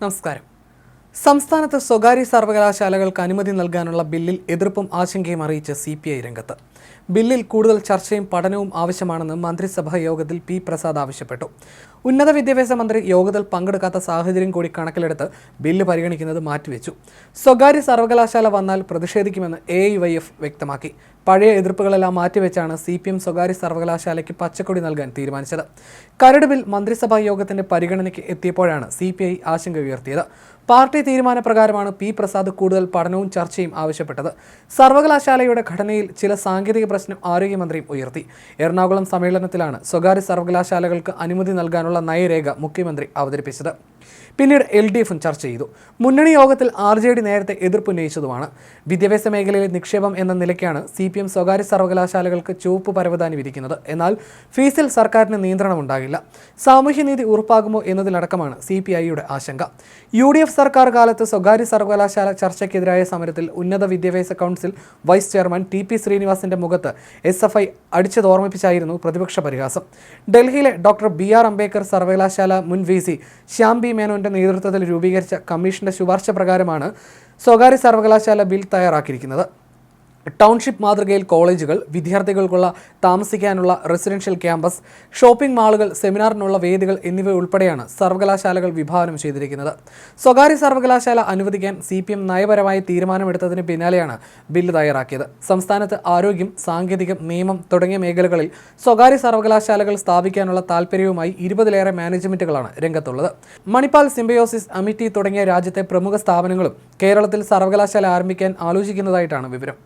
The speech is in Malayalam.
Namaskar സംസ്ഥാനത്ത് സ്വകാര്യ സർവകലാശാലകൾക്ക് അനുമതി നൽകാനുള്ള ബില്ലിൽ എതിർപ്പും ആശങ്കയും അറിയിച്ച സി പി ഐ രംഗത്ത്. ബില്ലിൽ കൂടുതൽ ചർച്ചയും പഠനവും ആവശ്യമാണെന്ന് മന്ത്രിസഭാ യോഗത്തിൽ പി പ്രസാദ് ആവശ്യപ്പെട്ടു. ഉന്നത വിദ്യാഭ്യാസ മന്ത്രി യോഗത്തിൽ പങ്കെടുക്കാത്ത സാഹചര്യം കൂടി കണക്കിലെടുത്ത് ബില്ല് പരിഗണിക്കുന്നത് മാറ്റിവെച്ചു. സ്വകാര്യ സർവകലാശാല വന്നാൽ പ്രതിഷേധിക്കുമെന്ന് എ വൈ എഫ് വ്യക്തമാക്കി. പഴയ എതിർപ്പുകളെല്ലാം മാറ്റിവെച്ചാണ് സി പി എം സ്വകാര്യ സർവകലാശാലയ്ക്ക് പച്ചക്കൊടി നൽകാൻ തീരുമാനിച്ചത്. കരട് ബിൽ മന്ത്രിസഭാ യോഗത്തിന്റെ പരിഗണനയ്ക്ക് എത്തിയപ്പോഴാണ് സി പി ഐ ആശങ്ക ഉയർത്തിയത്. പാർട്ടി തീരുമാനപ്രകാരമാണ് പി പ്രസാദ് കൂടുതൽ പഠനവും ചർച്ചയും ആവശ്യപ്പെട്ടത്. സർവകലാശാലയുടെ ഘടനയിൽ ചില സാങ്കേതിക പ്രശ്നം ആരോഗ്യമന്ത്രിയും ഉയർത്തി. എറണാകുളം സമ്മേളനത്തിലാണ് സ്വകാര്യ സർവകലാശാലകൾക്ക് അനുമതി നൽകാനുള്ള നയരേഖ മുഖ്യമന്ത്രി അവതരിപ്പിച്ചത്. പിന്നീട് എൽ ഡി എഫും ചർച്ച ചെയ്തു. മുന്നണി യോഗത്തിൽ ആർ ജെ ഡി നേരത്തെ എതിർപ്പുന്നയിച്ചതുമാണ് വിദ്യാഭ്യാസ മേഖലയിലെ നിക്ഷേപം എന്ന നിലയ്ക്കാണ് സി പി എം സ്വകാര്യ സർവകലാശാലകൾക്ക് ചുവപ്പ് പരവതാനി വിധിക്കുന്നത് എന്നാൽ ഫീസിൽ സർക്കാരിന് നിയന്ത്രണം ഉണ്ടാകില്ല. സാമൂഹ്യനീതി ഉറപ്പാകുമോ എന്നതിലടക്കമാണ് സി പി ഐയുടെ ആശങ്ക. യു ഡി എഫ് സർക്കാർ കാലത്ത് സ്വകാര്യ സർവകലാശാല ചർച്ചയ്ക്കെതിരായ സമരത്തിൽ ഉന്നത വിദ്യാഭ്യാസ council vice chairman T P ശ്രീനിവാസിന്റെ മുഖത്ത് എസ് എഫ് ഐ അടിച്ചതോർമ്മിപ്പിച്ചായിരുന്നു പ്രതിപക്ഷ പരിഹാസം. ഡൽഹിയിലെ ഡോക്ടർ ബി ആർ അംബേദ്കർ സർവകലാശാല മുൻ വി സി ശ്യാം ബി മേനോന്റെ നേതൃത്വത്തിൽ രൂപീകരിച്ച കമ്മീഷന്റെ ശുപാർശ പ്രകാരമാണ് സ്വകാര്യ സർവകലാശാല ബിൽ തയ്യാറാക്കിയിരിക്കുന്നത്. ടൗൺഷിപ്പ് മാതൃകയിൽ കോളേജുകൾ വിദ്യാർത്ഥികൾക്കുള്ള താമസിക്കാനുള്ള റെസിഡൻഷ്യൽ ക്യാമ്പസ് ഷോപ്പിംഗ് മാളുകൾ സെമിനാറിനുള്ള വേദികൾ എന്നിവ ഉൾപ്പെടെയാണ് സർവകലാശാലകൾ വിഭാവനം ചെയ്തിരിക്കുന്നത്. സ്വകാര്യ സർവകലാശാല അനുവദിക്കാൻ സി പി എം നയപരമായി തീരുമാനമെടുത്തതിന് പിന്നാലെയാണ് ബില്ല് തയ്യാറാക്കിയത്. സംസ്ഥാനത്ത് ആരോഗ്യം സാങ്കേതികം നിയമം തുടങ്ങിയ മേഖലകളിൽ സ്വകാര്യ സർവകലാശാലകൾ സ്ഥാപിക്കാനുള്ള താൽപ്പര്യവുമായി ഇരുപതിലേറെ മാനേജ്മെന്റുകളാണ് രംഗത്തുള്ളത്. മണിപ്പാൽ സിംബയോസിസ് അമിറ്റി തുടങ്ങിയ രാജ്യത്തെ പ്രമുഖ സ്ഥാപനങ്ങളും കേരളത്തിൽ സർവകലാശാല ആരംഭിക്കാൻ ആലോചിക്കുന്നതായിട്ടാണ് വിവരം.